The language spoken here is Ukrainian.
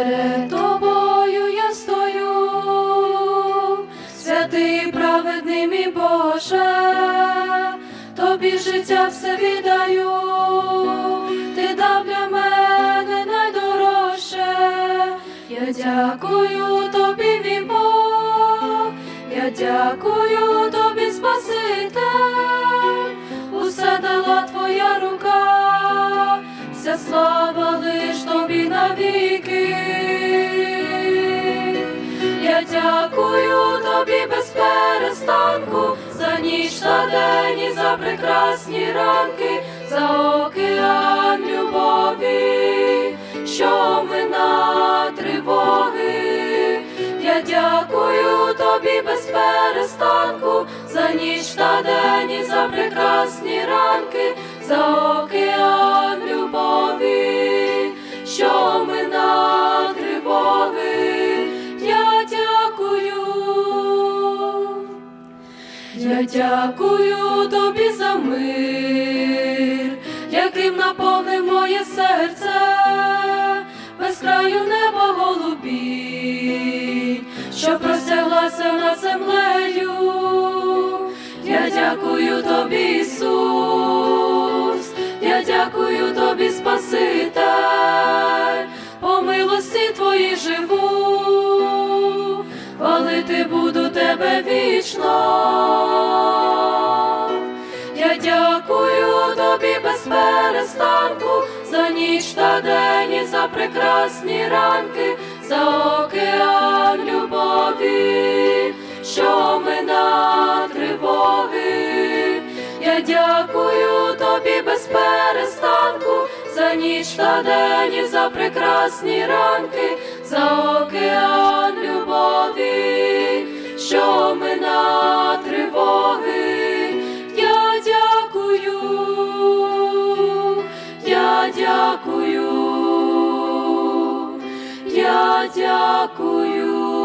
перед тобою я стою, святий праведний мій тобі життя все віддаю, ти дав для мене найдорожче, я дякую тобі, мій Бог, я дякую тобі, Спаситель, усе дала твоя рука. Та за прекрасні ранки, Я дякую тобі за мир, яким наповнив моє серце, без краю неба голубі, що простяглася над землею. Я дякую тобі, Ісус, я дякую тобі, Спаситель, по милості твоїй живу, хвалити буду тебе вічно. Ніч день і за прекрасні ранки, за океан любові, що мина тривоги. Я дякую тобі без перестанку за ніч та день і за прекрасні ранки, за Дякую.